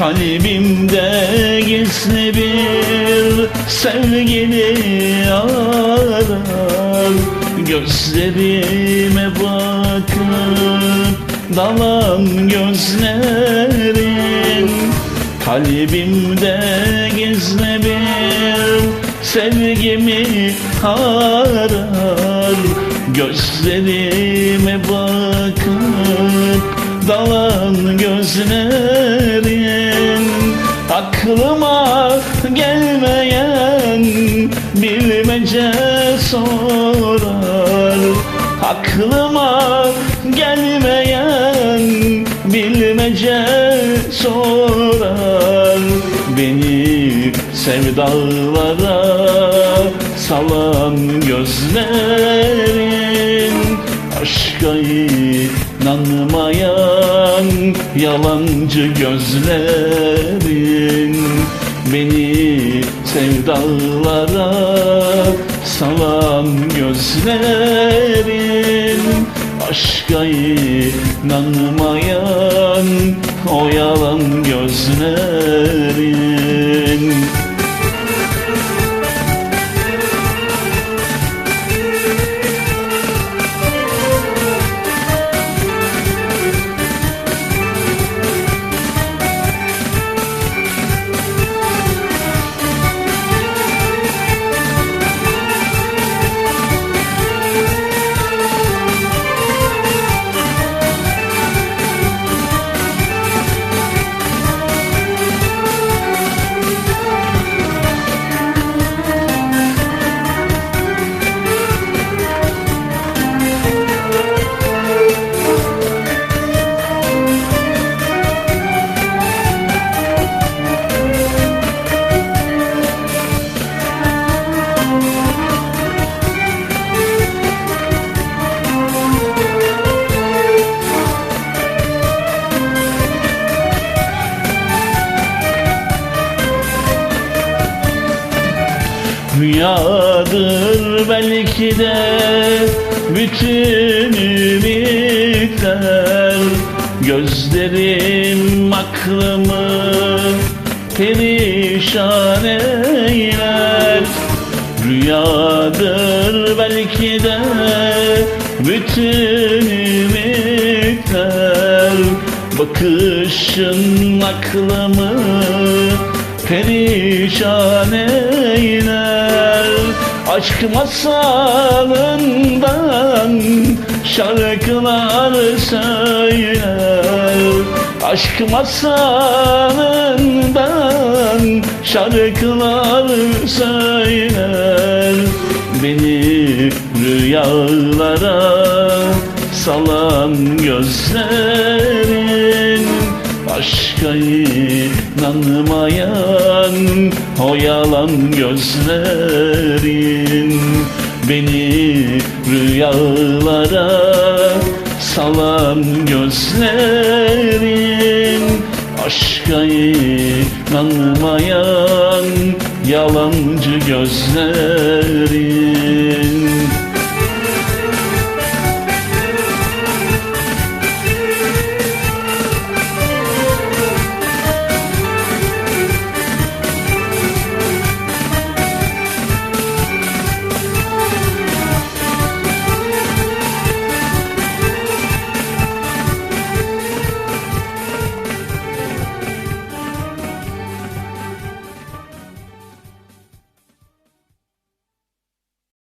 Kalbimde gizli bir sevgini arar. Gözlerime bakıp dalan gözlerin Kalbimde gizli bir sevgimi arar. Gözlerime bakıp dalan gözlerin Aklıma gelmeyen bilmece sorar. Aklıma gelmeyen bilmece sorar. Beni sevdalara salan gözlerin Aşka inanmayan yalancı gözlerin Beni sevdalara salan gözlerin Aşka inanmayan o yalan gözlerin Rüyadır belki de bütün ümitler. Gözlerim aklımı perişan eyler. Rüyadır belki de bütün ümitler. Bakışın aklımı perişan eyler Aşk masalından şarkılar söyler. Aşk masalından şarkılar söyler. Beni rüyalara salan gözlerin Aşka inanmayan o yalan gözlerin Beni rüyalara salan gözlerin. Aşka inanmayan yalancı gözlerin